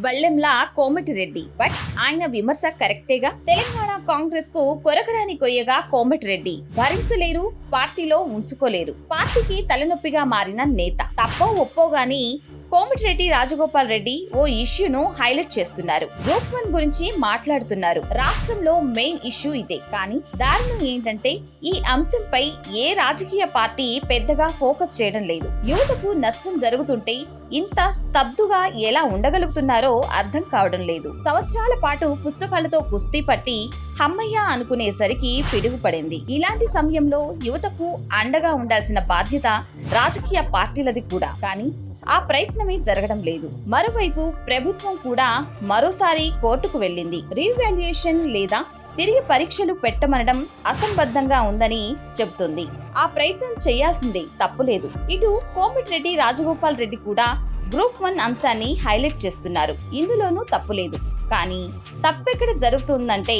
బళ్ళెంలా Komatireddy but ఆయన విమర్శ కరెక్టేగా? తెలంగాణ కాంగ్రెస్కు కొరకరాని కొయ్యగా కోమటిరెడ్డి భరించలేరు పార్టీలో ఉంచుకోలేరు. పార్టీకి తలనొప్పిగా మారిన నేత. తప్పో ఒప్పో గాని కోమటిరెడ్డి రాజగోపాల్ రెడ్డి ఓ ఇష్యూను హైలైట్ చేస్తున్నారు. గ్రూప్ వన్ గురించి మాట్లాడుతున్నారు. రాష్ట్రంలో మెయిన్ ఇష్యూ ఇదే. కానీ దారుణం ఏంటంటే ఈ అంశంపై ఏ రాజకీయ పార్టీ పెద్దగా ఫోకస్ చేయడం లేదు. యువతకు నష్టం జరుగుతుంటే ఇంత స్తబ్దుగా ఎలా ఉండగలుగుతున్నారో అర్థం కావడం లేదు. సంవత్సరాల పాటు పుస్తకాలతో కుస్తీ పట్టి హమ్మయ్య అనుకునేసరికి పిడుగు పడింది ఇలాంటి సమయంలో యువతకు అండగా ఉండాల్సిన బాధ్యత రాజకీయ పార్టీలది కూడా. కానీ ఆ ప్రయత్నమే జరగడం లేదు. మరోవైపు ప్రభుత్వం కూడా మరోసారి కోర్టుకు వెళ్ళింది. రీవాల్యుయేషన్ లేదా తిరిగి పరీక్షలు పెట్టమనడం అసంబద్ధంగా ఉందని చెబుతుంది. ఆ ప్రయత్నం చేయాల్సిందే తప్పులేదు. ఇటు కోమటిరెడ్డి రాజగోపాల్ రెడ్డి కూడా గ్రూప్ వన్ అంశాన్ని హైలైట్ చేస్తున్నారు. ఇందులోనూ తప్పులేదు. కానీ తప్పెక్కడ జరుగుతుందంటే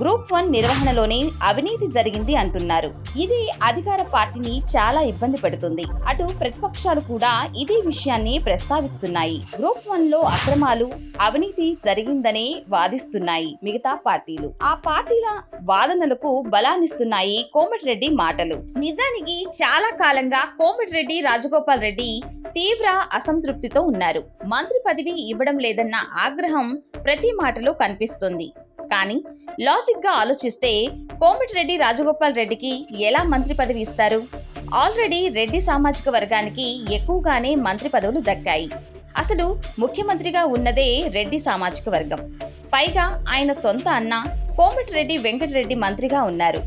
గ్రూప్ వన్ నిర్వహణలోనే అవినీతి జరిగింది అంటున్నారు. ఇది అధికార పార్టీని చాలా ఇబ్బంది పెడుతుంది. అటు ప్రతిపక్షాలు కూడా ఇదే విషయాన్ని ప్రస్తావిస్తున్నాయి. గ్రూప్ వన్లో అక్రమాలు అవినీతి జరిగిందనే వాదిస్తున్నాయి మిగతా పార్టీలు. ఆ పార్టీల వాదనలకు బలాన్నిస్తున్నాయి కోమటిరెడ్డి మాటలు. నిజానికి చాలా కాలంగా కోమటిరెడ్డి రాజగోపాల్ రెడ్డి తీవ్ర అసంతృప్తితో ఉన్నారు. మంత్రి పదవి ఇవ్వడం లేదన్న ఆగ్రహం ప్రతి మాటలో కనిపిస్తుంది. కానీ లాజిక్గా ఆలోచిస్తే కోమటిరెడ్డి రాజగోపాల్ రెడ్డికి ఎలా మంత్రి పదవి ఇస్తారు? ఆల్రెడీ రెడ్డి సామాజిక వర్గానికి ఎక్కువగానే మంత్రి పదవులు దక్కాయి. అసలు ముఖ్యమంత్రిగా ఉన్నదే రెడ్డి సామాజిక వర్గం. పైగా ఆయన సొంత అన్న కోమటిరెడ్డి వెంకటరెడ్డి మంత్రిగా ఉన్నారు.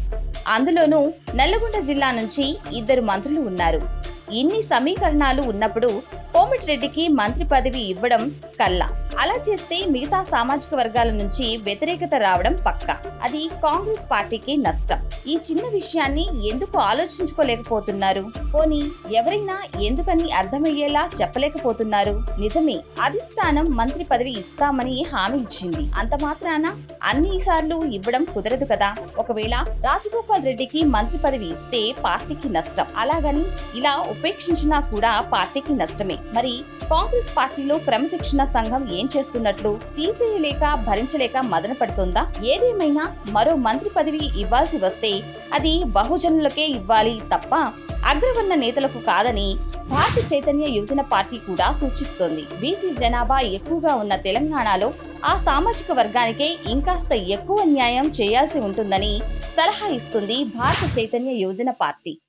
అందులోనూ నల్లగొండ జిల్లా నుంచి ఇద్దరు మంత్రులు ఉన్నారు. ఇన్ని సమీకరణాలు ఉన్నప్పుడు కోమటిరెడ్డికి మంత్రి పదవి ఇవ్వడం కల్లా. అలా చేస్తే మిగతా సామాజిక వర్గాల నుంచి వ్యతిరేకత రావడం పక్కా. అది కాంగ్రెస్ పార్టీకి నష్టం. ఈ చిన్న విషయాన్ని ఎందుకు ఆలోచించుకోలేకపోతున్నారు? పోనీ ఎవరైనా ఎందుకని అర్థమయ్యేలా చెప్పలేకపోతున్నారు? నిజమే అధిష్టానం మంత్రి పదవి ఇస్తామని హామీ ఇచ్చింది. అంత మాత్రాన అన్ని సార్లు ఇవ్వడం కుదరదు కదా. ఒకవేళ రాజగోపాల్ రెడ్డికి మంత్రి పదవి ఇస్తే పార్టీకి నష్టం. అలాగని ఇలా ఉపేక్షించినా కూడా పార్టీకి నష్టమే. మరి కాంగ్రెస్ పార్టీలో క్రమశిక్షణ సంఘం ఏం చేస్తున్నట్లు? తీసేయలేక భరించలేక మదన పడుతుందా? ఏదేమైనా మరో మంత్రి పదవి ఇవ్వాల్సి వస్తే అది బహుజనులకే ఇవ్వాలి తప్ప అగ్రవర్ణ నేతలకు కాదని భారత చైతన్య యువజన పార్టీ కూడా సూచిస్తోంది. బీసీ జనాభా ఎక్కువగా ఉన్న తెలంగాణలో ఆ సామాజిక వర్గానికే ఇంకాస్త ఎక్కువ న్యాయం చేయాల్సి ఉంటుందని సలహా ఇస్తుంది భారత చైతన్య యువజన పార్టీ.